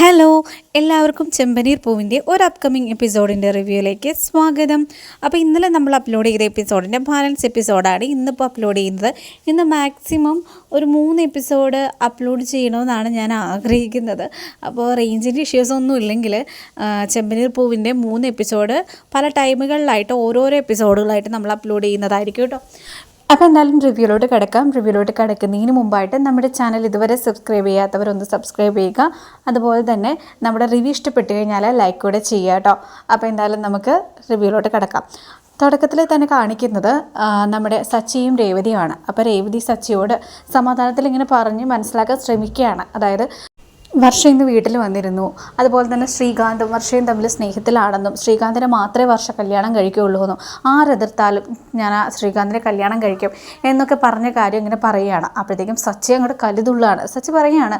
Hello എല്ലാവർക്കും ചെമ്പനീർ പൂവിന്റെ ഒരു അപ്കമിങ് എപ്പിസോഡിന്റെ റിവ്യൂയിലേക്ക് സ്വാഗതം. അപ്പോൾ ഇന്നലെ നമ്മൾ അപ്ലോഡ് ചെയ്ത എപ്പിസോഡിന്റെ ബാലൻസ് എപ്പിസോഡാണ് ഇന്നിപ്പോൾ അപ്ലോഡ് ചെയ്യുന്നത്. ഇന്ന് മാക്സിമം ഒരു മൂന്ന് എപ്പിസോഡ് അപ്ലോഡ് ചെയ്യണമെന്നാണ് ഞാൻ ആഗ്രഹിക്കുന്നത്. അപ്പോൾ റേഞ്ചിന്റെ ഇഷ്യൂസ് ഒന്നും ഇല്ലെങ്കിൽ ചെമ്പനീർ പൂവിന്റെ മൂന്ന് എപ്പിസോഡ് പല ടൈമുകളിലായിട്ട് ഓരോരോ എപ്പിസോഡുകളായിട്ട് നമ്മൾ അപ്ലോഡ് ചെയ്യുന്നതായിരിക്കും കേട്ടോ. അപ്പോൾ എന്തായാലും റിവ്യൂലോട്ട് കിടക്കാം. റിവ്യൂലോട്ട് കിടക്കുന്നതിന് മുമ്പായിട്ട് നമ്മുടെ ചാനൽ ഇതുവരെ സബ്സ്ക്രൈബ് ചെയ്യാത്തവരൊന്ന് സബ്സ്ക്രൈബ് ചെയ്യുക. അതുപോലെ തന്നെ നമ്മുടെ റിവ്യൂ ഇഷ്ടപ്പെട്ട് കഴിഞ്ഞാൽ ലൈക്ക് കൂടെ ചെയ്യുക കേട്ടോ അപ്പോൾ എന്തായാലും നമുക്ക് റിവ്യൂലോട്ട് കിടക്കാം. തുടക്കത്തിൽ തന്നെ കാണിക്കുന്നത് നമ്മുടെ സച്ചിയും രേവതിയുമാണ്. അപ്പോൾ രേവതി സച്ചിയോട് സമാധാനത്തിൽ ഇങ്ങനെ പറഞ്ഞ് മനസ്സിലാക്കാൻ ശ്രമിക്കുകയാണ്. അതായത് വർഷ ഇന്ന് വീട്ടിൽ വന്നിരുന്നു. അതുപോലെ തന്നെ ശ്രീകാന്തും വർഷയും തമ്മിൽ സ്നേഹത്തിലാണെന്നും ശ്രീകാന്തിനെ മാത്രമേ വർഷ കല്യാണം കഴിക്കുകയുള്ളൂ എന്നും ആരെതിർത്താലും ഞാൻ ആ ശ്രീകാന്തിനെ കല്യാണം കഴിക്കും എന്നൊക്കെ പറഞ്ഞ കാര്യം ഇങ്ങനെ പറയുകയാണ്. അപ്പോഴത്തേക്കും സച്ചി അങ്ങോട്ട് കലുതുള്ളാണ് സച്ചി പറയുകയാണ്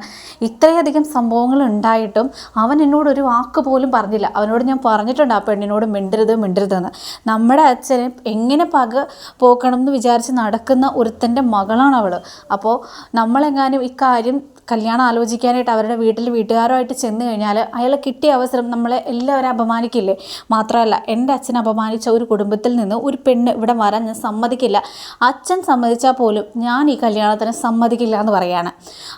ഇത്രയധികം സംഭവങ്ങൾ ഉണ്ടായിട്ടും അവൻ എന്നോട് ഒരു വാക്ക് പോലും പറഞ്ഞില്ല. അവനോട് ഞാൻ പറഞ്ഞിട്ടുണ്ട് ആ പെണ്ണിനോട് മിണ്ടരുത് മിണ്ടരുതെന്ന് നമ്മുടെ അച്ഛനെ എങ്ങനെ പക പോക്കണം എന്ന് വിചാരിച്ച് നടക്കുന്ന ഒരുത്തന്റെ മകളാണ് അവൾ അപ്പോൾ നമ്മളെങ്ങാനും ഇക്കാര്യം കല്യാണം ആലോചിക്കാനായിട്ട് അവരുടെ വീട്ടിൽ വീട്ടുകാരുമായിട്ട് ചെന്ന് കഴിഞ്ഞാൽ അയാൾ കിട്ടിയ അവസരം നമ്മളെ എല്ലാവരും അപമാനിക്കില്ലേ? മാത്രമല്ല എന്റെ അച്ഛൻ അപമാനിച്ച ഒരു കുടുംബത്തിൽ നിന്ന് ഒരു പെണ്ണ് ഇവിടെ വരാൻ ഞാൻ സമ്മതിക്കില്ല. അച്ഛൻ സമ്മതിച്ചാൽ പോലും ഞാൻ ഈ കല്യാണത്തിന് സമ്മതിക്കില്ല എന്ന് പറയാണ്.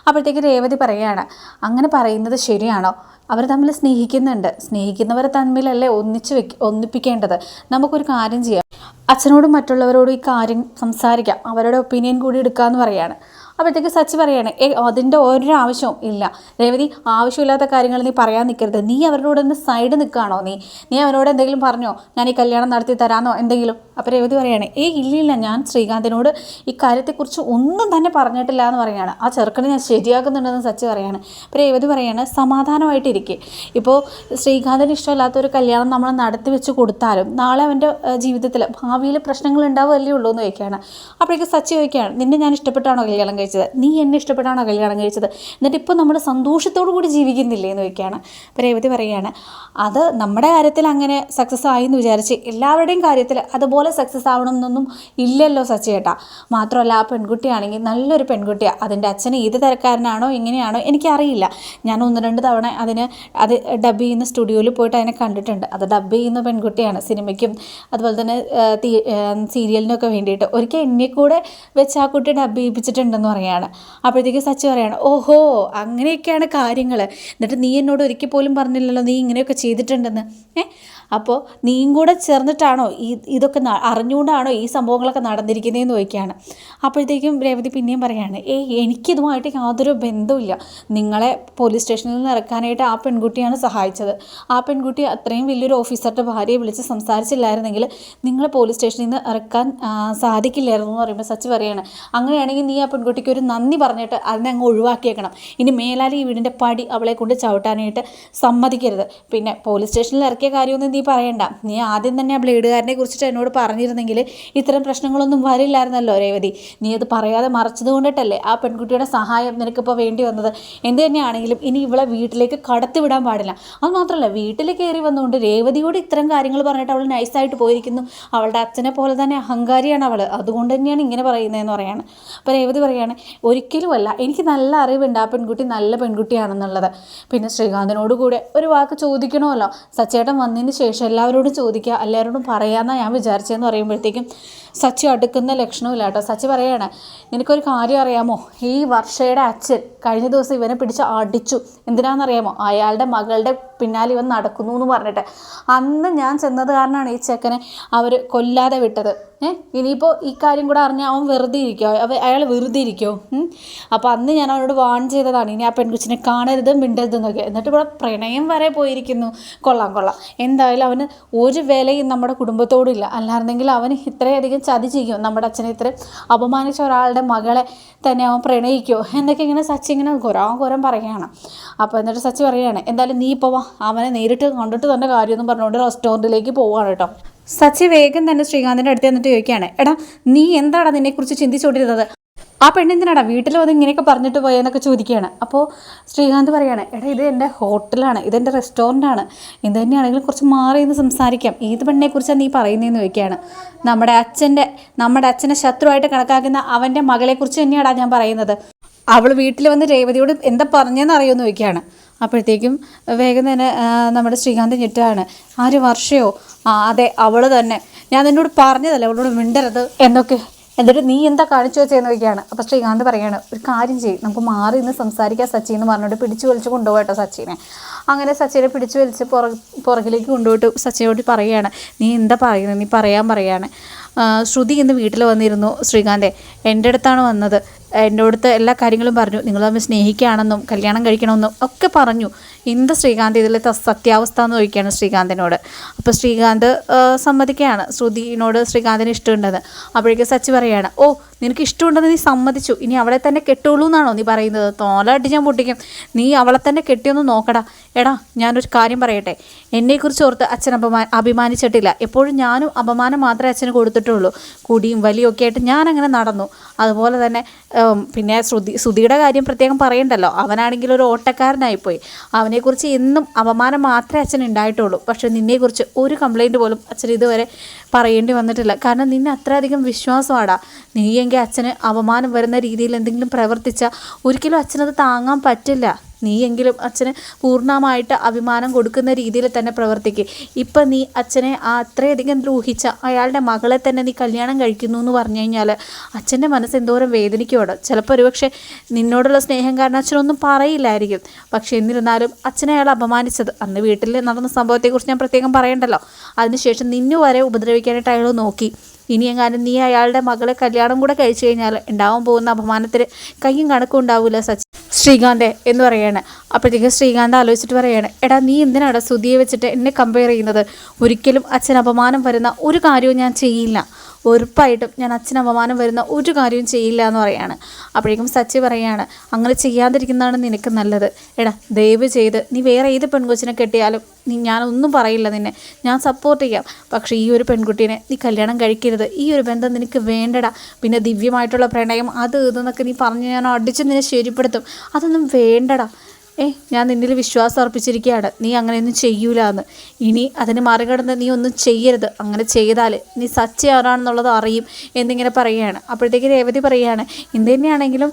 അപ്പോഴത്തേക്ക് രേവതി പറയാണ് അങ്ങനെ പറയുന്നത് ശരിയാണോ? അവർ തമ്മിൽ സ്നേഹിക്കുന്നുണ്ട്. സ്നേഹിക്കുന്നവരെ തമ്മിലല്ലേ ഒന്നിച്ച് വെക്ക് ഒന്നിപ്പിക്കേണ്ടത്? നമുക്കൊരു കാര്യം ചെയ്യാം. അച്ഛനോടും മറ്റുള്ളവരോടും ഈ കാര്യം സംസാരിക്കാം. അവരുടെ ഒപ്പീനിയൻ കൂടി എടുക്കാമെന്ന് പറയാണ്. അപ്പോഴത്തേക്ക് സച്ചി പറയാണ് അതിന്റെ ഒരു ആവശ്യവും ഇല്ല. രേവതി ആവശ്യമില്ലാത്ത കാര്യങ്ങൾ നീ പറയാൻ നിൽക്കരുത്. നീ അവരോട് ഒന്ന് സൈഡ് നിൽക്കുകയാണോ നീ? നീ അവരോട് എന്തെങ്കിലും പറഞ്ഞോ? ഞാൻ ഈ കല്യാണം നടത്തി തരാമെന്നോ? എന്തെങ്കിലും? അപ്പോൾ രേവതി പറയാണ് ഏ ഇല്ലില്ല. ഞാൻ ശ്രീകാന്തിനോട് ഈ കാര്യത്തെക്കുറിച്ച് ഒന്നും തന്നെ പറഞ്ഞിട്ടില്ല എന്ന് പറയാണ്. ആ ചെറുക്കനെ ഞാൻ ശരിയാക്കുന്നുണ്ടെന്ന് സച്ചി പറയാണ്. അപ്പോൾ രേവതി പറയാണ് സമാധാനമായിട്ടിരിക്കെ. ഇപ്പോൾ ശ്രീകാന്തിന് ഇഷ്ടമില്ലാത്ത ഒരു കല്യാണം നമ്മൾ നടത്തി വെച്ച് കൊടുത്താലും നാളെ അവന്റെ ജീവിതത്തിൽ ഭാവിയിൽ പ്രശ്നങ്ങൾ ഉണ്ടാവുകയല്ലേ ഉള്ളൂ എന്ന് ചോദിക്കുകയാണ്. അപ്പോഴേക്ക് സച്ചി ചോദിക്കുകയാണ് നിന്നെ ഞാൻ ഇഷ്ടപ്പെട്ടാണോ കല്യാണം കഴിച്ചത്? നീ എന്നെ ഇഷ്ടപ്പെട്ടാണോ കല്യാണം കഴിച്ചത്? എന്നിട്ട് ഇപ്പോൾ നമ്മൾ സന്തോഷത്തോടു കൂടി ജീവിക്കുന്നില്ലേ എന്ന് ചോദിക്കുകയാണ്. അപ്പോൾ രേവതി പറയുകയാണ് അത് നമ്മുടെ കാര്യത്തിൽ അങ്ങനെ സക്സസ് ആയി എന്ന് വിചാരിച്ച് എല്ലാവരുടെയും കാര്യത്തിൽ അതുപോലെ സക്സസ് ആവണം എന്നൊന്നും ഇല്ലല്ലോ സച്ചേട്ടാ മാത്രമല്ല ആ പെൺകുട്ടിയാണെങ്കിൽ നല്ലൊരു പെൺകുട്ടിയാണ് അതിന്റെ അച്ഛൻ ഏത് തരക്കാരനാണോ എങ്ങനെയാണോ എനിക്കറിയില്ല. ഞാൻ ഒന്ന് രണ്ട് തവണ അതിന് അത് ഡബ് ചെയ്യുന്ന സ്റ്റുഡിയോയിൽ പോയിട്ട് അതിനെ കണ്ടിട്ടുണ്ട്. അത് ഡബ് ചെയ്യുന്ന പെൺകുട്ടിയാണ് സിനിമയ്ക്കും അതുപോലെ തന്നെ സീരിയലിനൊക്കെ വേണ്ടിയിട്ട്. ഒരിക്കൽ എന്നെ കൂടെ വെച്ച് ആ കുട്ടി ഡബ് ചെയ്യിപ്പിച്ചിട്ടുണ്ടെന്ന് പറയാണ്. അപ്പോഴത്തേക്ക് സച്ചി പറയാണ് ഓഹോ അങ്ങനെയൊക്കെയാണ് കാര്യങ്ങൾ എന്നിട്ട് നീ എന്നോട് ഒരിക്കൽ പോലും പറഞ്ഞില്ലല്ലോ നീ ഇങ്ങനെയൊക്കെ ചെയ്തിട്ടുണ്ടെന്ന്. ഏ? അപ്പോൾ നീയും കൂടെ ചേർന്നിട്ടാണോ ഈ ഇതൊക്കെ അറിഞ്ഞുകൊണ്ടാണോ ഈ സംഭവങ്ങളൊക്കെ നടന്നിരിക്കുന്നതെന്ന് ചോദിക്കുകയാണ്. അപ്പോഴത്തേക്കും രേവതി പിന്നെയും പറയാണ് ഏയ് എനിക്കിതുമായിട്ട് യാതൊരു ബന്ധവുമില്ല. നിങ്ങളെ പോലീസ് സ്റ്റേഷനിൽ നിന്ന് ഇറക്കാനായിട്ട് ആ പെൺകുട്ടിയാണ് സഹായിച്ചത്. ആ പെൺകുട്ടി അത്രയും വലിയൊരു ഓഫീസറുടെ ഭാര്യയെ വിളിച്ച് സംസാരിച്ചില്ലായിരുന്നെങ്കിൽ നിങ്ങളെ പോലീസ് സ്റ്റേഷനിൽ നിന്ന് ഇറക്കാൻ സാധിക്കില്ലായിരുന്നു എന്ന് പറയുമ്പോൾ സച്ച് പറയാണ്. അങ്ങനെയാണെങ്കിൽ നീ ആ പെൺകുട്ടിക്ക് ഒരു നന്ദി പറഞ്ഞിട്ട് അതിനെ അങ്ങ് ഒഴിവാക്കിയേക്കണം. ഇനി മേലാലി ഈ വീടിന്റെ പടി അവളെ കൊണ്ട് ചവിട്ടാനായിട്ട് സമ്മതിക്കരുത്. പിന്നെ പോലീസ് സ്റ്റേഷനിൽ ഇറക്കിയ കാര്യമൊന്നും നീ പറയണ്ട. നീ ആദ്യം തന്നെ ആ ബ്ലേഡുകാരനെ കുറിച്ചിട്ട് എന്നോട് പറഞ്ഞിരുന്നെങ്കിൽ ഇത്തരം പ്രശ്നങ്ങളൊന്നും വരില്ലായിരുന്നല്ലോ രേവതി. നീ അത് പറയാതെ മറച്ചത് കൊണ്ടിട്ടല്ലേ ആ പെൺകുട്ടിയുടെ സഹായം നിനക്കിപ്പോൾ വേണ്ടി വന്നത്? എന്ത് തന്നെയാണെങ്കിലും ഇനി ഇവളെ വീട്ടിലേക്ക് കടത്തിവിടാൻ പാടില്ല. അത് മാത്രമല്ല വീട്ടിൽ കയറി വന്നുകൊണ്ട് രേവതിയോട് ഇത്തരം കാര്യങ്ങൾ പറഞ്ഞിട്ട് അവൾ നൈസായിട്ട് പോയിരിക്കുന്നു. അവളുടെ അച്ഛനെ പോലെ തന്നെ അഹങ്കാരിയാണ് അവൾ അതുകൊണ്ട് തന്നെയാണ് ഇങ്ങനെ പറയുന്നതെന്ന് പറയാണ്. അപ്പോൾ രേവതി പറയാണ് ഒരിക്കലുമല്ല എനിക്ക് നല്ല അറിവുണ്ട്. ആ പെൺകുട്ടി നല്ല പെൺകുട്ടിയാണെന്നുള്ളത്. പിന്നെ ശ്രീകാന്തിനോട് കൂടെ ഒരു വാക്ക് ചോദിക്കണമല്ലോ. സച്ചേട്ടൻ വന്നതിന് ശേഷം എല്ലാവരോടും ചോദിക്കുക എല്ലാവരോടും പറയാമെന്നാണ് ഞാൻ വിചാരിച്ചതെന്ന് പറയുമ്പോഴത്തേക്കും സച്ചി അടുക്കുന്ന ലക്ഷണമില്ല കേട്ടോ സച്ചി പറയാണ് നിനക്കൊരു കാര്യം അറിയാമോ? ഈ വർഷയുടെ അച്ഛൻ കഴിഞ്ഞ ദിവസം ഇവനെ പിടിച്ച് അടിച്ചു. എന്തിനാണെന്നറിയാമോ അയാളുടെ മകളുടെ പിന്നാലെ ഇവൻ നടക്കുന്നു എന്ന് പറഞ്ഞിട്ട്. അന്ന് ഞാൻ ചെന്നത് കാരണമാണ് ഈ ചെക്കനെ അവർ കൊല്ലാതെ വിട്ടത്. ഏഹ് ഇനിയിപ്പോൾ ഈ കാര്യം കൂടെ അറിഞ്ഞാൽ അവൻ വെറുതെ ഇരിക്കുമോ അവ അയാൾ വെറുതെ ഇരിക്കുമോ അപ്പോൾ അന്ന് ഞാൻ അവനോട് വാൺ ചെയ്തതാണ്. ഇനി ആ പെൺകുച്ചിനെ കാണരുത് മിണ്ടരുത് എന്നൊക്കെ എന്നിട്ട് ഇവിടെ പ്രണയം വരെ പോയിരിക്കുന്നു. കൊള്ളാം കൊള്ളാം. എന്തായാലും അവന് ഒരു വിലയും നമ്മുടെ കുടുംബത്തോടില്ല. അല്ലായിരുന്നെങ്കിൽ അവന് ഇത്രയധികം ചതി ചെയ്യും നമ്മുടെ അച്ഛനെ ഇത്ര അപമാനിച്ച ഒരാളുടെ മകളെ തന്നെ അവൻ പ്രണയിക്കുമോ എന്നൊക്കെ ഇങ്ങനെ സച്ചി ഇങ്ങനെ കുരാൻ കുരം പറയുകയാണ്. അപ്പോൾ എന്നിട്ട് സച്ചി പറയുകയാണ് എന്തായാലും നീ ഇപ്പോൾ അവനെ നേരിട്ട് കണ്ടിട്ട് തന്നെ കാര്യമൊന്നും പറഞ്ഞുകൊണ്ട് റെസ്റ്റോറന്റിലേക്ക് പോവുകയാണ് കേട്ടോ. സച്ചി വേഗം തന്നെ ശ്രീകാന്തിന്റെ അടുത്ത് എന്നിട്ട് ചോദിക്കുകയാണ് എടാ നീ എന്താണ് നിന്നെക്കുറിച്ച് ചിന്തിച്ചുകൊണ്ടിരുന്നത്? ആ പെണ്ണെന്തിനാടാ? വീട്ടിൽ വന്ന് ഇങ്ങനെയൊക്കെ പറഞ്ഞിട്ട് പോയെന്നൊക്കെ ചോദിക്കുകയാണ്. അപ്പോൾ ശ്രീകാന്ത് പറയാണ് എടാ ഇത് എന്റെ ഹോട്ടലാണ് ഇതെന്റെ റെസ്റ്റോറന്റാണ്. ഇത് തന്നെയാണെങ്കിലും കുറച്ച് മാറി നിന്ന് സംസാരിക്കാം. ഏത് പെണ്ണിനെക്കുറിച്ചാണ് നീ പറയുന്നതെന്ന് ചോദിക്കുകയാണ്. നമ്മുടെ അച്ഛന്റെ നമ്മുടെ അച്ഛനെ ശത്രുവായിട്ട് കണക്കാക്കുന്ന അവന്റെ മകളെക്കുറിച്ച് തന്നെയാടാ ഞാൻ പറയുന്നത്. അവൾ വീട്ടിൽ വന്ന് രേവതിയോട് എന്താ പറഞ്ഞതെന്ന് അറിയുമെന്ന് ചോദിക്കുകയാണ്. അപ്പോഴത്തേക്കും വേഗം തന്നെ നമ്മുടെ ശ്രീകാന്ത് ഞെട്ടാണ് ആര് വർഷയോ? ആ അതെ അവൾ തന്നെ. ഞാൻ നിന്നോട് പറഞ്ഞതല്ലേ അവളോട് മിണ്ടരുത് എന്നൊക്കെ എന്നിട്ട് നീ എന്താ കാണിച്ചു വെച്ചതെന്ന് ചോദിക്കുകയാണ്. അപ്പോൾ ശ്രീകാന്ത് പറയാണ് ഒരു കാര്യം ചെയ്യും നമുക്ക് മാറി ഇന്ന് സംസാരിക്കാം സച്ചി എന്ന് പറഞ്ഞിട്ട് പിടിച്ചു വലിച്ച് കൊണ്ടുപോകട്ടോ സച്ചിനെ. അങ്ങനെ സച്ചിനെ പിടിച്ചു വലിച്ച് പുറ പുറകിലേക്ക് കൊണ്ടുപോയിട്ട് സച്ചിനോട് പറയുകയാണ് നീ എന്താ പറയുന്നത് നീ പറയാൻ പറയാണ്. ശ്രുതി ഇന്ന് വീട്ടിൽ വന്നിരുന്നു. ശ്രീകാന്തെ എന്റെ അടുത്താണ് വന്നത്. എന്റെ അടുത്ത് എല്ലാ കാര്യങ്ങളും പറഞ്ഞു. നിങ്ങൾ തമ്മിൽ സ്നേഹിക്കുകയാണെന്നും കല്യാണം കഴിക്കണമെന്നും ഒക്കെ പറഞ്ഞു. എന്ത് ശ്രീകാന്ത് ഇതിലെ ത- സത്യാവസ്ഥ എന്ന് ചോദിക്കുകയാണ് ശ്രീകാന്തിനോട്. അപ്പോൾ ശ്രീകാന്ത് സമ്മതിക്കുകയാണ്. ശ്രുതിനോട് ശ്രീകാന്തിന് ഇഷ്ടമുണ്ടെന്ന്. അപ്പോഴേക്കും സച്ചി പറയുകയാണ് ഓ നിനക്ക് ഇഷ്ടമുണ്ടെന്ന് നീ സമ്മതിച്ചു. ഇനി അവളെ തന്നെ കെട്ടുള്ളൂ എന്നാണോ നീ പറയുന്നത്? തോലായിട്ട് ഞാൻ പൊട്ടിക്കും. നീ അവളെ തന്നെ കെട്ടിയൊന്ന് നോക്കടാ. എടാ ഞാനൊരു കാര്യം പറയട്ടെ. എന്നെക്കുറിച്ച് ഓർത്ത് അച്ഛൻ അപമാ അഭിമാനിച്ചിട്ടില്ല. എപ്പോഴും ഞാനും അപമാനം മാത്രമേ അച്ഛന് കൊടുത്തിട്ടുള്ളൂ. കുടിയും വലിയും ഒക്കെ ആയിട്ട് ഞാനങ്ങനെ നടന്നു. അതുപോലെ തന്നെ പിന്നെ ശ്രുതി ശ്രുതിയുടെ കാര്യം പ്രത്യേകം പറയണ്ടല്ലോ. അവനാണെങ്കിൽ ഒരു ഓട്ടക്കാരനായിപ്പോയി. അവനെക്കുറിച്ച് എന്നും അപമാനം മാത്രമേ അച്ഛൻ ഉണ്ടായിട്ടുള്ളൂ. പക്ഷേ നിന്നെക്കുറിച്ച് ഒരു കംപ്ലൈന്റ് പോലും അച്ഛൻ ഇതുവരെ പറയേണ്ടി വന്നിട്ടില്ല. കാരണം നിന്നെ അത്രയധികം വിശ്വാസമാടാ. നീയെങ്കിൽ അച്ഛന് അപമാനം വരുന്ന രീതിയിൽ എന്തെങ്കിലും പ്രവർത്തിച്ചാൽ ഒരിക്കലും അച്ഛനത് താങ്ങാൻ പറ്റില്ല. നീയെങ്കിലും അച്ഛന് പൂർണമായിട്ട് അഭിമാനം കൊടുക്കുന്ന രീതിയിൽ തന്നെ പ്രവർത്തിക്കുക ഇപ്പം നീ അച്ഛനെ അത്രയധികം ദ്രോഹിച്ച അയാളുടെ മകളെ തന്നെ നീ കല്യാണം കഴിക്കുന്നു എന്ന് പറഞ്ഞു കഴിഞ്ഞാൽ അച്ഛന്റെ മനസ്സ് എന്തോരം വേദനിക്കുവാണ്. ചിലപ്പോൾ ഒരുപക്ഷെ നിന്നോടുള്ള സ്നേഹം കാരണം അച്ഛനൊന്നും പറയില്ലായിരിക്കും. പക്ഷേ എന്നിരുന്നാലും അച്ഛനെ അയാൾ അപമാനിച്ചത്. അന്ന് വീട്ടിൽ നടന്ന സംഭവത്തെക്കുറിച്ച് ഞാൻ പ്രത്യേകം പറയണ്ടല്ലോ. അതിനുശേഷം നിന്നു വരെ ഉപദ്രവിക്കാനായിട്ട് അയാൾ നോക്കി. ഇനി എങ്ങാനും നീ അയാളുടെ മകളെ കല്യാണം കൂടെ കഴിച്ചു കഴിഞ്ഞാൽ ഉണ്ടാവാൻ പോകുന്ന അപമാനത്തിന് കയ്യും കണക്കും ഉണ്ടാവില്ല സച്ചി. ശ്രീകാന്തെ എന്ന് പറയാണ് അപ്പോഴത്തേക്ക് ശ്രീകാന്ത് ആലോചിച്ചിട്ട് പറയാണ് എടാ നീ എന്തിനാണ് സ്തുതിയെ വെച്ചിട്ട് എന്നെ കമ്പയർ ചെയ്യുന്നത്? ഒരിക്കലും അച്ഛൻ അപമാനം വരുന്ന ഒരു കാര്യവും ഞാൻ ചെയ്യില്ല. ഉറപ്പായിട്ടും ഞാൻ അച്ഛൻ അപമാനം വരുന്ന ഒരു കാര്യവും ചെയ്യില്ല എന്ന് പറയാണ്. അപ്പോഴേക്കും സച്ചി പറയാണ് അങ്ങനെ ചെയ്യാതിരിക്കുന്നതാണ് നിനക്ക് നല്ലത്. എടാ ദയവ് ചെയ്ത് നീ വേറെ ഏത് പെൺകൊച്ചിനെ കെട്ടിയാലും നീ ഞാനൊന്നും പറയില്ല നിന്നെ. ഞാൻ സപ്പോർട്ട് ചെയ്യാം. പക്ഷേ ഈ ഒരു പെൺകുട്ടീനെ നീ കല്യാണം കഴിക്കരുത്. ഈ ഒരു ബന്ധം നിനക്ക് വേണ്ടടാ. പിന്നെ ദിവ്യമായിട്ടുള്ള പ്രണയം അത് ഇതെന്നൊക്കെ നീ പറഞ്ഞ് ഞാൻ അടിച്ച് നിന്നെ ശരിപ്പെടുത്തും. അതൊന്നും വേണ്ടടാ. ഏ ഞാൻ നിന്നിൽ വിശ്വാസം അർപ്പിച്ചിരിക്കുകയാണ് നീ അങ്ങനെയൊന്നും ചെയ്യൂല എന്ന് ഇനി അതിന് മറികടന്ന് നീ ഒന്നും ചെയ്യരുത്. അങ്ങനെ ചെയ്താൽ നീ സച്ച ആരാണെന്നുള്ളത് അറിയും എന്നിങ്ങനെ പറയുകയാണ്. അപ്പോഴത്തേക്ക് രേവതി പറയുകയാണ് എന്ത് തന്നെയാണെങ്കിലും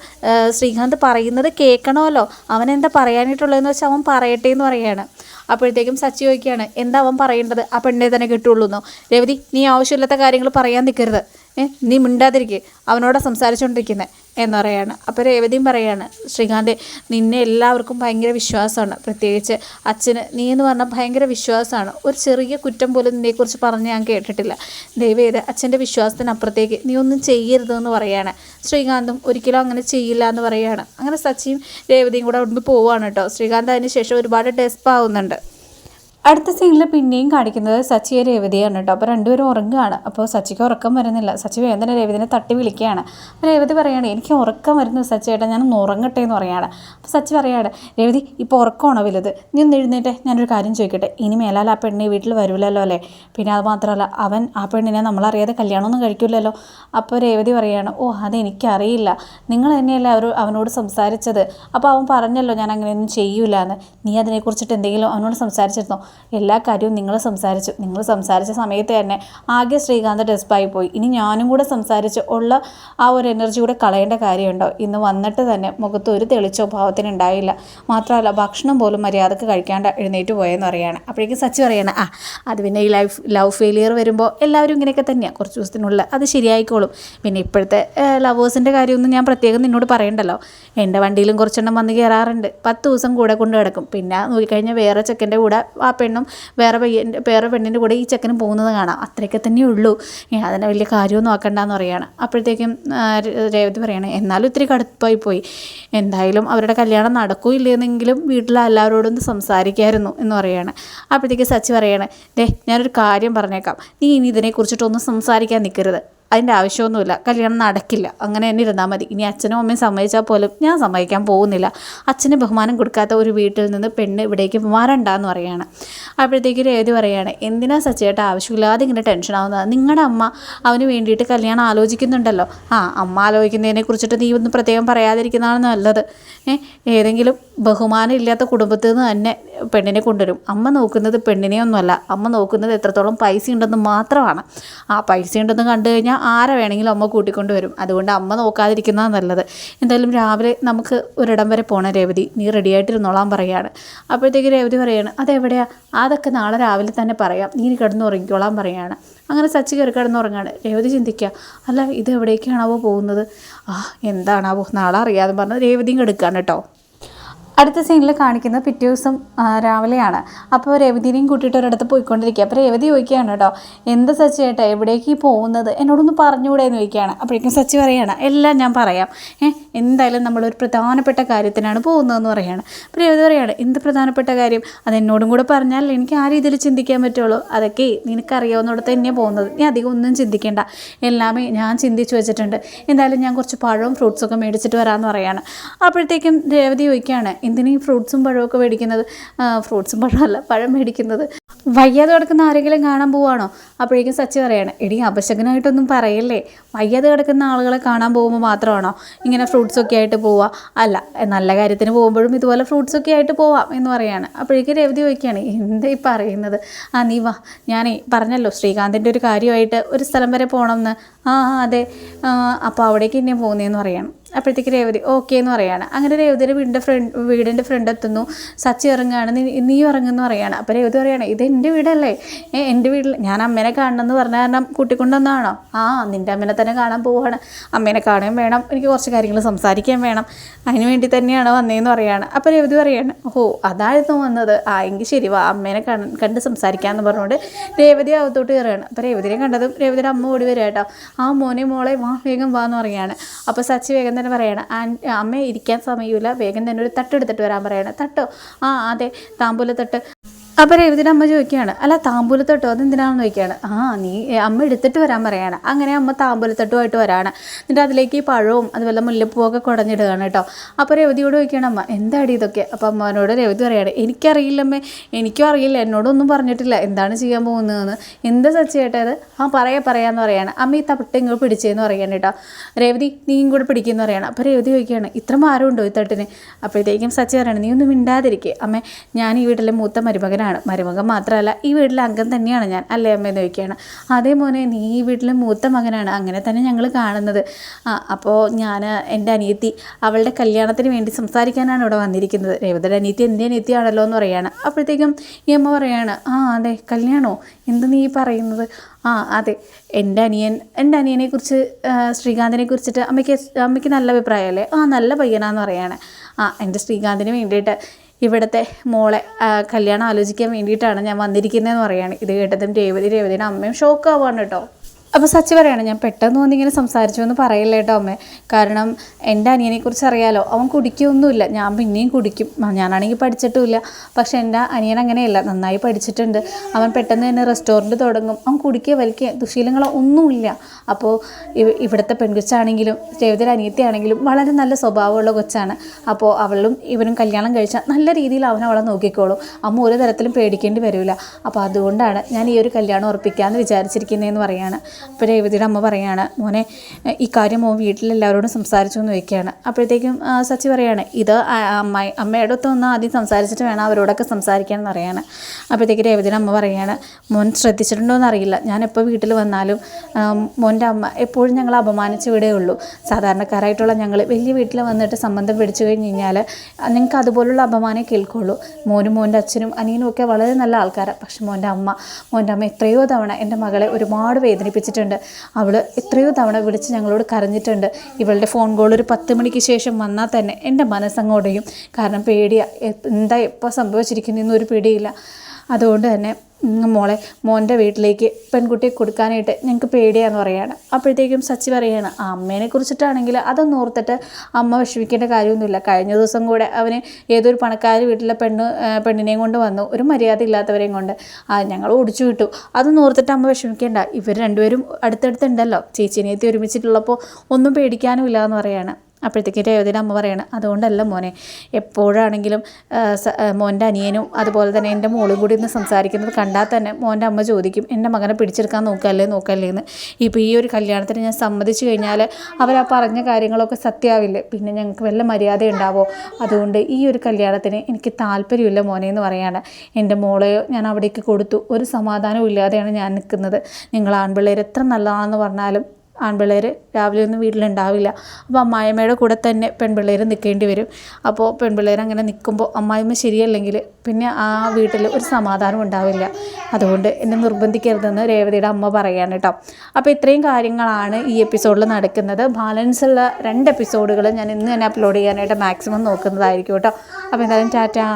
ശ്രീകാന്ത് പറയുന്നത് കേൾക്കണമല്ലോ. അവൻ എന്താ പറയാനായിട്ടുള്ളതെന്ന് വെച്ചാൽ അവൻ പറയട്ടെ എന്ന് പറയുകയാണ്. അപ്പോഴത്തേക്കും സച്ചി ചോദിക്കുകയാണ് എന്താ അവൻ പറയേണ്ടത്? ആ പെണ്ണെ തന്നെ കിട്ടുള്ളൂ എന്നോ രേവതി നീ ആവശ്യമില്ലാത്ത കാര്യങ്ങൾ പറയാൻ നിൽക്കരുത് നീ മിണ്ടാതിരിക്കേ. അവനോട് സംസാരിച്ചുകൊണ്ടിരിക്കുന്നത് എന്ന് പറയാണ് അപ്പോൾ രേവതിയും പറയാണ് ശ്രീകാന്ത് നിന്നെ എല്ലാവർക്കും ഭയങ്കര വിശ്വാസമാണ്. പ്രത്യേകിച്ച് അച്ഛന് നീ എന്ന് പറഞ്ഞാൽ ഭയങ്കര വിശ്വാസമാണ്. ഒരു ചെറിയ കുറ്റം പോലും നിന്നെക്കുറിച്ച് പറഞ്ഞ് ഞാൻ കേട്ടിട്ടില്ല. ദയവേത് അച്ഛന്റെ വിശ്വാസത്തിനപ്പുറത്തേക്ക് നീ ഒന്നും ചെയ്യരുതെന്ന് പറയാണ്. ശ്രീകാന്തും ഒരിക്കലും അങ്ങനെ ചെയ്യില്ല എന്ന് പറയാണ്. അങ്ങനെ സച്ചിയും രേവതിയും കൂടെ അവിടുന്ന് പോവുകയാണ് കേട്ടോ. ശ്രീകാന്ത് അതിന് ശേഷം ഒരുപാട് ഡെസ്പ് ആവുന്നുണ്ട് അടുത്ത സീനിൽ പിന്നെയും കാണിക്കുന്നത് സച്ചിയെ രേവതിയാണ് കേട്ടോ. അപ്പോൾ രണ്ടുപേരും ഉറങ്ങുകയാണ്. അപ്പോൾ സച്ചിക്ക് ഉറക്കം വരുന്നില്ല. സച്ചി വേഗം തന്നെ രേവതിനെ തട്ടി വിളിക്കുകയാണ്. അപ്പോൾ രേവതി പറയുകയാണ് എനിക്ക് ഉറക്കം വരുന്നു സച്ചിയേട്ടാ ഞാൻ ഉറങ്ങട്ടെ എന്ന് പറയുകയാണ്. അപ്പോൾ സച്ചി പറയാണ് രേവതി ഇപ്പോൾ ഉറക്കമാണോ വലുത്? നീ ഒന്ന് എഴുന്നേറ്റെ. ഞാനൊരു കാര്യം ചോദിക്കട്ടെ. ഇനി മേലാൽ ആ പെണ്ണിനെ വീട്ടിൽ വരില്ലല്ലോ അല്ലേ? പിന്നെ അത് മാത്രമല്ല അവൻ ആ പെണ്ണിനെ നമ്മളറിയാതെ കല്യാണമൊന്നും കഴിക്കില്ലല്ലോ. അപ്പോൾ രേവതി പറയുകയാണ് ഓ അതെനിക്കറിയില്ല. നിങ്ങൾ തന്നെയല്ലേ അവർ അവനോട് സംസാരിച്ചത്. അപ്പോൾ അവൻ പറഞ്ഞല്ലോ ഞാൻ അങ്ങനെയൊന്നും ചെയ്യൂല എന്ന് നീ അതിനെക്കുറിച്ചിട്ട് എന്തെങ്കിലും അവനോട് സംസാരിച്ചിരുന്നോ? എല്ലാ കാര്യവും നിങ്ങൾ സംസാരിച്ചു. നിങ്ങൾ സംസാരിച്ച സമയത്ത് തന്നെ ആകെ ശ്രീകാന്ത് ഡെസ്പായി പോയി. ഇനി ഞാനും കൂടെ സംസാരിച്ച് ഉള്ള ആ ഒരു എനർജി കൂടെ കളയേണ്ട കാര്യമുണ്ടോ? ഇന്ന് വന്നിട്ട് തന്നെ മുഖത്ത് ഒരു തെളിച്ചോ ഭാവത്തിന് ഉണ്ടായില്ല. മാത്രമല്ല ഭക്ഷണം പോലും മര്യാദയ്ക്ക് കഴിക്കാണ്ട് എഴുന്നേറ്റ് പോയെന്ന് പറയുകയാണ്. അപ്പോഴേക്കും സച്ചി പറയണം ആ അത് പിന്നെ ഈ ലൈഫ് ലവ് ഫെയിലിയർ വരുമ്പോൾ എല്ലാവരും ഇങ്ങനെയൊക്കെ തന്നെയാണ് കുറച്ച് ദിവസത്തിനുള്ളിൽ അത് ശരിയായിക്കോളും. പിന്നെ ഇപ്പോഴത്തെ ലവേഴ്സിന്റെ കാര്യമൊന്നും ഞാൻ പ്രത്യേകം നിന്നോട് പറയണ്ടല്ലോ. എന്റെ വണ്ടിയിലും കുറച്ചെണ്ണം വന്ന് കയറാറുണ്ട് പത്ത് ദിവസം കൂടെ കൊണ്ട് കിടക്കും പിന്നെ നോക്കിക്കഴിഞ്ഞാൽ വേറെ ചെക്കന്റെ കൂടെ പെണ്ണും വേറെ പയ്യന്റെ വേറെ പെണ്ണിന്റെ കൂടെ ഈ ചെക്കനും പോകുന്നത് കാണാം. അത്രയൊക്കെ തന്നെ ഉള്ളൂ. അതിനെ വലിയ കാര്യമൊന്നും ആക്കണ്ടെന്ന് പറയുകയാണ് അപ്പോഴത്തേക്കും രേവതി പറയണേ എന്നാലും ഇത്തിരി കടുപ്പായി പോയി. എന്തായാലും അവരുടെ കല്യാണം നടക്കൂല്ലെന്നെങ്കിലും വീട്ടിലെ എല്ലാവരോടും ഒന്ന് സംസാരിക്കായിരുന്നു എന്ന് പറയുകയാണ് അപ്പോഴത്തേക്ക് സച്ചി പറയണേ ദേ ഞാനൊരു കാര്യം പറഞ്ഞേക്കാം. നീ ഇനി ഇതിനെക്കുറിച്ചിട്ടൊന്നും സംസാരിക്കാൻ നിൽക്കരുത് അതിന്റെ ആവശ്യമൊന്നുമില്ല. കല്യാണം നടക്കില്ല. അങ്ങനെ തന്നെ ഇരുന്നാൽ മതി. ഇനി അച്ഛനും അമ്മയും സമ്മതിച്ചാൽ പോലും ഞാൻ സമ്മതിക്കാൻ പോകുന്നില്ല. അച്ഛന് ബഹുമാനം കൊടുക്കാത്ത ഒരു വീട്ടിൽ നിന്ന് പെണ്ണ് ഇവിടേക്ക് മാറണ്ടെന്ന് പറയുകയാണ് അപ്പോഴത്തേക്ക് രേതി പറയുകയാണ് എന്തിനാ സച്ചേട്ട ആവശ്യമില്ലാതെ ഇങ്ങനെ ടെൻഷൻ ആവുന്നത്? നിങ്ങളുടെ അമ്മ അവന് വേണ്ടിയിട്ട് കല്യാണം ആലോചിക്കുന്നുണ്ടല്ലോ. ആ അമ്മ ആലോചിക്കുന്നതിനെ കുറിച്ചിട്ട് നീ ഒന്നും പ്രത്യേകം പറയാതിരിക്കുന്നതാണ് നല്ലത്. ഏതെങ്കിലും ബഹുമാനം ഇല്ലാത്ത കുടുംബത്തിൽ നിന്ന് തന്നെ പെണ്ണിനെ കൊണ്ടുവരും. അമ്മ നോക്കുന്നത് പെണ്ണിനെ ഒന്നുമല്ല അമ്മ നോക്കുന്നത് എത്രത്തോളം പൈസ ഉണ്ടെന്ന് മാത്രമാണ്. ആ പൈസ ഉണ്ടെന്ന് കണ്ടു കഴിഞ്ഞാൽ ആരെ വേണമെങ്കിലും അമ്മ കൂട്ടിക്കൊണ്ട് വരും. അതുകൊണ്ട് അമ്മ നോക്കാതിരിക്കുന്നതാണ് നല്ലത്. എന്തായാലും രാവിലെ നമുക്ക് ഒരിടം വരെ പോകണം രേവതി. നീ റെഡി ആയിട്ടിരുന്നോളാൻ പറയുകയാണ് അപ്പോഴത്തേക്ക് രേവതി പറയാണ് അതെവിടെയാണ് അതൊക്കെ നാളെ രാവിലെ തന്നെ പറയാം. നീ കിടന്ന് ഉറങ്ങിക്കോളാൻ പറയുകയാണ് അങ്ങനെ സച്ചി കയറി കിടന്നുറങ്ങാണ് രേവതി ചിന്തിക്കുക അല്ല ഇത് എവിടേക്കാണാവോ പോകുന്നത്? ആ എന്താണാവോ? നാളെ അറിയാതെ പറഞ്ഞ് രേവതിയും കെടുക്കുകയാണ് കേട്ടോ. അടുത്ത സീനിൽ കാണിക്കുന്നത് പിറ്റേ ദിവസം രാവിലെയാണ്. അപ്പോൾ രവതിനെയും കൂട്ടിയിട്ട് ഒരിടത്ത് പോയിക്കൊണ്ടിരിക്കുക. അപ്പോൾ രവതി ചോദിക്കുകയാണ് കേട്ടോ എന്ത് സച്ചി ചേട്ടാ എവിടേക്ക് പോകുന്നത്? എന്നോടൊന്ന് പറഞ്ഞുകൂടെ എന്ന് ചോദിക്കുകയാണ്. അപ്പോഴേക്കും സച്ചി പറയുകയാണ് എല്ലാം ഞാൻ പറയാം. ഏഹ് എന്തായാലും നമ്മളൊരു പ്രധാനപ്പെട്ട കാര്യത്തിനാണ് പോകുന്നതെന്ന് പറയുകയാണ് അപ്പോൾ രവതി പറയുകയാണ് എന്ത് പ്രധാനപ്പെട്ട കാര്യം? അത് എന്നോടും കൂടെ പറഞ്ഞാൽ എനിക്ക് ആ രീതിയിൽ ചിന്തിക്കാൻ പറ്റുള്ളൂ. അതൊക്കെ നിനക്കറിയാവുന്നിടത്ത് തന്നെയാണ് പോകുന്നത്. നീ അധികം ഒന്നും ചിന്തിക്കേണ്ട. എല്ലാമേ ഞാൻ ചിന്തിച്ചു വെച്ചിട്ടുണ്ട്. എന്തായാലും ഞാൻ കുറച്ച് പഴവും ഫ്രൂട്ട്സൊക്കെ മേടിച്ചിട്ട് വരാമെന്ന് പറയാണ്. അപ്പോഴത്തേക്കും രേവതി ചോദിക്കുകയാണ് എന്തിനീ ഫ്രൂട്ട്സും പഴമൊക്കെ മേടിക്കുന്നത്? ഫ്രൂട്ട്സും പഴമല്ല പഴം മേടിക്കുന്നത്. വയ്യാതെ കിടക്കുന്ന ആരെങ്കിലും കാണാൻ പോവാണോ? അപ്പോഴേക്കും സച്ചി പറയാണ് എടി അപശകനായിട്ടൊന്നും പറയല്ലേ? വയ്യാതെ കിടക്കുന്ന ആളുകളെ കാണാൻ പോകുമ്പോൾ മാത്രമാണോ ഇങ്ങനെ ഫ്രൂട്ട്സൊക്കെ ആയിട്ട് പോവുക? അല്ല നല്ല കാര്യത്തിന് പോകുമ്പോഴും ഇതുപോലെ ഫ്രൂട്ട്സൊക്കെ ആയിട്ട് പോവാം എന്ന് പറയാണ്. അപ്പോഴേക്കും രവതി ചോദിക്കുകയാണ് എന്താ ഈ പറയുന്നത്? ആ നീ വാ ഞാനേ പറഞ്ഞല്ലോ ശ്രീകാന്തിന്റെ ഒരു കാര്യമായിട്ട് ഒരു സ്ഥലം വരെ പോകണമെന്ന്. ആ അതെ. അപ്പോൾ അവിടേക്ക് തന്നെ പോകുന്നതെന്ന് പറയണം. അപ്പോഴത്തേക്ക് രേവതി ഓക്കെ എന്ന് പറയാണ്. അങ്ങനെ രേവതിയുടെ വീടിന്റെ ഫ്രണ്ട് വീടിന്റെ ഫ്രണ്ട് എത്തുന്നു. സച്ചി ഇറങ്ങുകയാണ്. നീ നീ ഇറങ്ങുമെന്ന് പറയാണ്. അപ്പോൾ രേവതി പറയുകയാണ് ഇത് എന്റെ വീടല്ലേ? എന്റെ വീട്ടിൽ ഞാൻ അമ്മേനെ കാണണമെന്ന് പറഞ്ഞ കാരണം കൂട്ടിക്കൊണ്ടുവന്നതാണോ? ആ നിന്റെ അമ്മേനെ തന്നെ കാണാൻ പോവുകയാണ് അമ്മേനെ കാണുകയും വേണം. എനിക്ക് കുറച്ച് കാര്യങ്ങൾ സംസാരിക്കാൻ വേണം. അതിന് വേണ്ടി തന്നെയാണ് വന്നതെന്ന് പറയാണ്. അപ്പോൾ രേവതി പറയുകയാണ് ഓ അതായിരുന്നു വന്നത്. ആ എങ്കിൽ ശരി വാ അമ്മേനെ കണ്ട് കണ്ട് സംസാരിക്കാമെന്ന് പറഞ്ഞുകൊണ്ട് രേവതി അകത്തോട്ട് കയറുകയാണ്. അപ്പോൾ രേവതിനെ കണ്ടതും രേവതിയുടെ അമ്മ ഓടി വരിക കേട്ടോ. ആ മോനെ മോളെ വാ വേഗം വാ എന്ന് പറയുകയാണ് അപ്പോൾ സച്ചി വേഗം തന്നെ പറയണം. അമ്മ ഇരിക്കാൻ സമയമില്ല. വേഗം തന്നെ ഒരു തട്ടെടുത്തിട്ട് വരാൻ പറയണം. തട്ടോ? ആ അതെ. താമ്പൂലത്തട്ട് അപ്പോൾ രേവതിയുടെ അമ്മ ചോദിക്കുകയാണ് അല്ല താമ്പൂലത്തട്ടോ? അതെന്തിനാണെന്ന് ചോദിക്കുകയാണ്. ആ നീ അമ്മ എടുത്തിട്ട് വരാൻ പറയാണ്. അങ്ങനെ അമ്മ താമ്പൂലത്തൊട്ടുമായിട്ട് വരാണ്. എന്നിട്ട് അതിലേക്ക് ഈ പഴവും അതുപോലെ മുല്ലപ്പൂവൊക്കെ കുടഞ്ഞിടുകയാണ് കേട്ടോ. അപ്പോൾ രേവതിയോട് ചോദിക്കുകയാണ് അമ്മ എന്താടി ഇതൊക്കെ? അപ്പോൾ അമ്മനോട് രേവതി പറയാണ് എനിക്കറിയില്ലമ്മേ എനിക്കും അറിയില്ല. എന്നോടൊന്നും പറഞ്ഞിട്ടില്ല. എന്താണ് ചെയ്യാൻ പോകുന്നതെന്ന്? എന്താ സച്ചിയേട്ടത് ആ പറയാ പറയാന്ന് പറയാണ്. അമ്മ ഈ തട്ട് ഇങ്ങോട്ട് പിടിച്ചേന്ന് പറയാണ് കേട്ടോ. രേവതി നീയും കൂടെ പിടിക്കുമെന്ന് പറയാണ്. അപ്പോൾ രേവതി ചോദിക്കുകയാണ് ഇത്ര മാരമുണ്ടോ ഈ തട്ടിന്? അപ്പോഴത്തേക്കും സച്ചി പറയുകയാണ് നീ ഒന്നും മിണ്ടാതിരിക്കേ. അമ്മേ ഞാൻ ഈ വീട്ടിലെ മൂത്ത മരുമകനാണ്. മരുമകൻ മാത്രമല്ല ഈ വീട്ടിലെ അംഗം തന്നെയാണ് ഞാൻ. അല്ലേ അമ്മയെന്ന് ചോദിക്കുകയാണ്. അതേ മോനെ നീ ഈ വീട്ടിലെ മൂത്ത മകനാണ്. അങ്ങനെ തന്നെ ഞങ്ങൾ കാണുന്നത്. ആ അപ്പോൾ ഞാൻ എന്റെ അനിയത്തി അവളുടെ കല്യാണത്തിന് വേണ്ടി സംസാരിക്കാനാണ് ഇവിടെ വന്നിരിക്കുന്നത്. രേവതിയുടെ അനിയത്തി എന്റെ അനിയത്തിയാണല്ലോ എന്ന് പറയാണ്. അപ്പോഴത്തേക്കും ഈ അമ്മ പറയാണ് ആ അതെ കല്യാണോ? എന്ത് നീ പറയുന്നത്? ആ അതെ എന്റെ അനിയൻ എന്റെ അനിയനെ കുറിച്ച് ശ്രീകാന്തിനെ കുറിച്ചിട്ട് അമ്മയ്ക്ക് അമ്മയ്ക്ക് നല്ല അഭിപ്രായമല്ലേ? ആ നല്ല പയ്യനാന്ന് പറയാണ്. ആ എന്റെ ശ്രീകാന്തിന് വേണ്ടിയിട്ട് ഇവിടുത്തെ മോളെ കല്യാണം ആലോചിക്കാൻ വേണ്ടിയിട്ടാണ് ഞാൻ വന്നിരിക്കുന്നതെന്ന് പറയുകയാണ്. ഇത് കേട്ടതും രേവതി രേവതിയുടെ അമ്മയും ഷോക്കാവാണ് കേട്ടോ. അപ്പോൾ സച്ചി പറയണം ഞാൻ പെട്ടെന്ന് വന്നിങ്ങനെ സംസാരിച്ചു എന്ന് പറയില്ല കേട്ടോ അമ്മേ. കാരണം എന്റെ അനിയനെക്കുറിച്ച് അറിയാലോ അവൻ കുടിക്കൊന്നുമില്ല. ഞാൻ പിന്നെയും കുടിക്കും. ഞാനാണെങ്കിൽ പഠിച്ചിട്ടുമില്ല. പക്ഷെ എന്റെ അനിയൻ അങ്ങനെയല്ല നന്നായി പഠിച്ചിട്ടുണ്ട്. അവൻ പെട്ടെന്ന് തന്നെ റെസ്റ്റോറന്റ് തുടങ്ങും. അവൻ കുടിക്കുക വലിക്കുക ദുശീലങ്ങളോ ഒന്നുമില്ല. അപ്പോൾ ഇവ- ഇവിടുത്തെ പെൺകൊച്ചാണെങ്കിലും രേവതിയുടെ അനിയത്തിയാണെങ്കിലും വളരെ നല്ല സ്വഭാവമുള്ള കൊച്ചാണ്. അപ്പോൾ അവളും ഇവനും കല്യാണം കഴിച്ചാൽ നല്ല രീതിയിൽ അവൻ അവളെ നോക്കിക്കോളും. അമ്മ ഒരു തരത്തിലും പേടിക്കേണ്ടി വരില്ല അപ്പോൾ അതുകൊണ്ടാണ് ഞാൻ ഈ ഒരു കല്യാണം ഉറപ്പിക്കാമെന്ന് വിചാരിച്ചിരിക്കുന്നതെന്ന് പറയാണ്. അപ്പോൾ രേവതിയുടെ അമ്മ പറയാണ് മോനെ ഈ കാര്യം മോൻ വീട്ടിലെല്ലാവരോടും സംസാരിച്ചു എന്ന് ചോദിക്കുകയാണ്. അപ്പോഴത്തേക്കും സച്ചി പറയാണ് ഇത് അമ്മായി അമ്മയുടെ അടുത്ത് ഒന്ന് ആദ്യം സംസാരിച്ചിട്ട് വേണം അവരോടൊക്കെ സംസാരിക്കാൻ എന്ന് പറയാണ്. അപ്പോഴത്തേക്ക് രേവതിയുടെ അമ്മ പറയാണ് മോൻ ശ്രദ്ധിച്ചിട്ടുണ്ടോ എന്നറിയില്ല ഞാൻ എപ്പോൾ വീട്ടിൽ വന്നാലും മോന്റെ അമ്മ എപ്പോഴും ഞങ്ങൾ അപമാനിച്ച് ഉള്ളൂ. സാധാരണക്കാരായിട്ടുള്ള ഞങ്ങൾ വലിയ വീട്ടിൽ വന്നിട്ട് സംബന്ധം പിടിച്ചു കഴിഞ്ഞ് കഴിഞ്ഞാൽ നിങ്ങൾക്ക് അതുപോലുള്ള അപമാനം കേൾക്കുള്ളൂ. മോനും മോന്റെ അച്ഛനും അനിയനും ഒക്കെ വളരെ നല്ല ആൾക്കാരാണ് പക്ഷെ മോന്റെ അമ്മ മോന്റെ അമ്മ എത്രയോ തവണ എന്റെ മകളെ ഒരുപാട് വേദനിപ്പിച്ചിട്ടുണ്ട് അവൾ എത്രയോ തവണ വിളിച്ച് ഞങ്ങളോട് കരഞ്ഞിട്ടുണ്ട്. ഇവളുടെ ഫോൺ കോൾ ഒരു പത്ത് മണിക്ക് ശേഷം വന്നാൽ തന്നെ എന്റെ മനസ്സങ്ങോടെയും കാരണം പേടിയാണ് എന്താ എപ്പോൾ സംഭവിച്ചിരിക്കുന്നതെന്നൊരു പേടിയില്ല. അതുകൊണ്ട് തന്നെ മോളെ മോന്റെ വീട്ടിലേക്ക് പെൺകുട്ടിയെ കൊടുക്കാനായിട്ട് ഞങ്ങൾക്ക് പേടിയാന്ന് പറയാണ്. അപ്പോഴത്തേക്കും സച്ചി പറയാണ് അമ്മേനെ കുറിച്ചിട്ടാണെങ്കിൽ അതൊന്നും ഓർത്തിട്ട് അമ്മ വിഷമിക്കേണ്ട കാര്യമൊന്നുമില്ല. കഴിഞ്ഞ ദിവസം കൂടെ അവന് ഏതൊരു പണക്കാർ വീട്ടിലെ പെണ്ണ് പെണ്ണിനെയും കൊണ്ട് വന്നു. ഒരു മര്യാദ ഇല്ലാത്തവരെയും കൊണ്ട്. ആ ഞങ്ങൾ ഓടിച്ചു വിട്ടു. അതൊന്നും ഓർത്തിട്ട് അമ്മ വിഷമിക്കേണ്ട. ഇവർ രണ്ടുപേരും അടുത്തടുത്തുണ്ടല്ലോ. ചേച്ചിനെത്തി ഒരുമിച്ചിട്ടുള്ളപ്പോൾ ഒന്നും പേടിക്കാനും ഇല്ല എന്ന് പറയാണ്. അപ്പോഴത്തേക്ക് രേവതിയുടെ അമ്മ പറയണം അതുകൊണ്ടല്ല മോനെ എപ്പോഴാണെങ്കിലും മോന്റെ അനിയനും അതുപോലെ തന്നെ എന്റെ മോളും കൂടി ഒന്ന് സംസാരിക്കുന്നത് കണ്ടാൽ തന്നെ മോന്റെ അമ്മ ചോദിക്കും എന്റെ മകനെ പിടിച്ചെടുക്കാൻ നോക്കല്ലേ നോക്കല്ലേ എന്ന് ഇപ്പോൾ ഈ ഒരു കല്യാണത്തിന് ഞാൻ സമ്മതിച്ചു കഴിഞ്ഞാൽ അവർ ആ പറഞ്ഞ കാര്യങ്ങളൊക്കെ സത്യാവില്ലേ പിന്നെ ഞങ്ങൾക്ക് വല്ല മര്യാദ ഉണ്ടാവോ? അതുകൊണ്ട് ഈ ഒരു കല്യാണത്തിന് എനിക്ക് താല്പര്യമില്ല മോനെ എന്ന് പറയാണ്. എന്റെ മോളെയോ ഞാൻ അവിടേക്ക് കൊടുത്തു. ഒരു സമാധാനവും ഇല്ലാതെയാണ് ഞാൻ നിൽക്കുന്നത്. നിങ്ങൾ ആൺപിള്ളേർ എത്ര നല്ലതാണെന്ന് പറഞ്ഞാലും ആൺപിള്ളേർ രാവിലെ ഒന്നും വീട്ടിലുണ്ടാവില്ല. അപ്പോൾ അമ്മായിമ്മയുടെ കൂടെ തന്നെ പെൺപിള്ളേർ നിൽക്കേണ്ടി വരും. അപ്പോൾ പെൺപിള്ളേർ അങ്ങനെ നിൽക്കുമ്പോൾ അമ്മായിമ്മ ശരിയല്ലെങ്കിൽ പിന്നെ ആ വീട്ടിൽ ഒരു സമാധാനം ഉണ്ടാവില്ല. അതുകൊണ്ട് എന്നെ നിർബന്ധിക്കരുതെന്ന് രേവതിയുടെ അമ്മ പറയാണ് കേട്ടോ. അപ്പോൾ ഇത്രയും കാര്യങ്ങളാണ് ഈ എപ്പിസോഡിൽ നടക്കുന്നത്. ബാലൻസ് ഉള്ള രണ്ട് എപ്പിസോഡുകൾ ഞാൻ ഇന്ന് തന്നെ അപ്ലോഡ് ചെയ്യാനായിട്ട് മാക്സിമം നോക്കുന്നതായിരിക്കും കേട്ടോ. അപ്പോൾ എന്തായാലും ടാറ്റാ.